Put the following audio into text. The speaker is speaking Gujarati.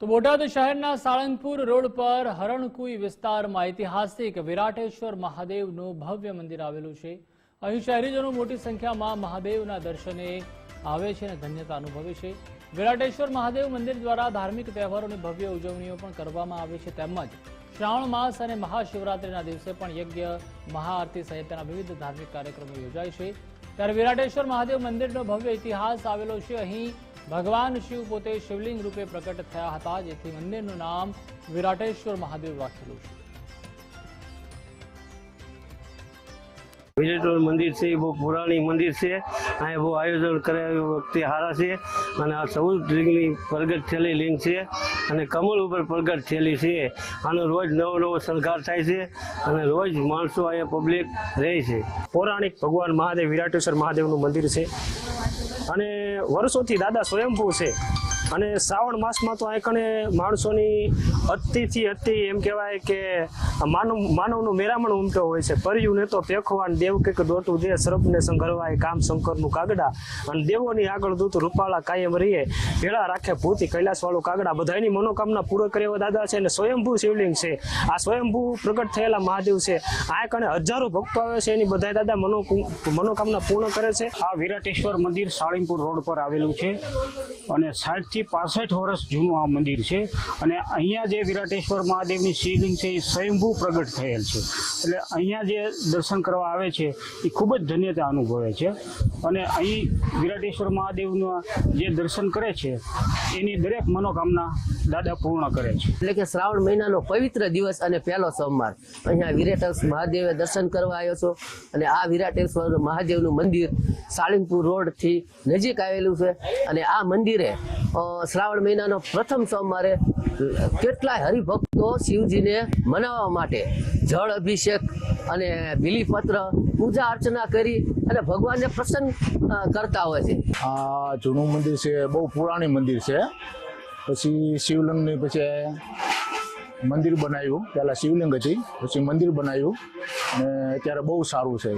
તો બોટાદ શહેરના સાળંગપુર રોડ પર હરણકુઈ વિસ્તારમાં ઐતિહાસિક વિરાટેશ્વર મહાદેવનું ભવ્ય મંદિર આવેલું છે. અહીં શહેરીજનો મોટી સંખ્યામાં મહાદેવના દર્શને આવે છે અને ધન્યતા અનુભવે છે. વિરાટેશ્વર મહાદેવ મંદિર દ્વારા ધાર્મિક તહેવારોની ભવ્ય ઉજવણીઓ પણ કરવામાં આવે છે. તેમજ શ્રાવણ માસ અને મહાશિવરાત્રિના દિવસે પણ યજ્ઞ, મહાઆરતી સહિતના વિવિધ ધાર્મિક કાર્યક્રમો યોજાય છે. ત્યારે વિરાટેશ્વર મહાદેવ મંદિરનો ભવ્ય ઇતિહાસ આવેલો છે. અહીં ભગવાન શિવ પોતે શિવલિંગ રૂપે પ્રકટ થયા હતા, જેથી મંદિરનું નામ વિરાટેશ્વર મહાદેવ રાખેલું છે. વિજયટોલ મંદિર છે, એ બહુ પુરાણી મંદિર છે. અહીંયા બહુ આયોજન કરાવ્યું વખતે સારા છે અને આ ચૌદ લિંગની પ્રગટ થયેલી લિંગ છે અને કમળ ઉપર પ્રગટ થયેલી છે. આનો રોજ નવો નવો શણગાર થાય છે અને રોજ માણસો અહીંયા પબ્લિક રહે છે. પૌરાણિક ભગવાન મહાદેવ, વિરાટેશ્વર મહાદેવનું મંદિર છે. અને વર્ષોથી દાદા સ્વયંભૂ છે. અને શ્રાવણ માસમાં તો કણે માણસોની અતિથી અતિ એમ કહેવાય કે માનવ માનવનું મેરામણ ઉમટો હોય છે. પર્યું ને તો પેખવાન દેવ કંઈક દોટું દે સરપને સંઘરવાય, કામ શંકરનું કાગડા અને દેવોની આગળ દૂત રૂપાળા કાયમ રહીએ. ભેળા રાખે ભૂતિ કૈલાસવાળું કાગડા. બધાની મનોકામના પૂરો કરે એવા દાદા છે અને સ્વયંભૂ શિવલિંગ છે. આ સ્વયંભૂ પ્રગટ થયેલા મહાદેવ છે. આ કણે હજારો ભક્તો આવે છે એની બધા દાદા મનો મનોકામના પૂર્ણ કરે છે. આ વિરાટેશ્વર મંદિર સાળીમપુર રોડ પર આવેલું છે અને સાઠ થી પાસઠ વર્ષ જૂનું આ મંદિર છે. અને અહીંયા જે વિરાટેશ્વર મહાદેવની શિવલિંગ છે, એ સ્વયંભૂ પ્રગટ થયેલ છે. એટલે અહીંયા જે દર્શન કરવા આવે છે, એ ખૂબ જ ધન્યતા અનુભવે છે. અને અહીં વિરાટેશ્વર મહાદેવના જે દર્શન કરે છે, એની દરેક મનોકામના દાદા પૂર્ણ કરે છે. એટલે કે શ્રાવણ મહિનાનો પવિત્ર દિવસ અને પહેલો સોમવાર. અહીંયા વિરાટેશ્વર મહાદેવે દર્શન કરવા આવ્યો છો. અને આ વિરાટેશ્વર મહાદેવનું મંદિર સાળીમપુર રોડથી નજીક આવેલું છે. અને આ મંદિરે શ્રાવણ મહિનાનો પ્રથમ સોમવારે કેટલાય હરિભક્તો શિવજીને મનાવવા માટે જળ અભિષેક અને બિલીપત્ર પૂજા અર્ચના કરી અને ભગવાનને પ્રસન્ન કરતા હોય છે. આ જૂનું મંદિર છે બહુ પુરાણી મંદિર છે. પછી શિવલિંગની પછી મંદિર બનાવ્યું. પહેલાં શિવલિંગ હતી પછી મંદિર બનાવ્યું અને અત્યારે બહુ સારું છે.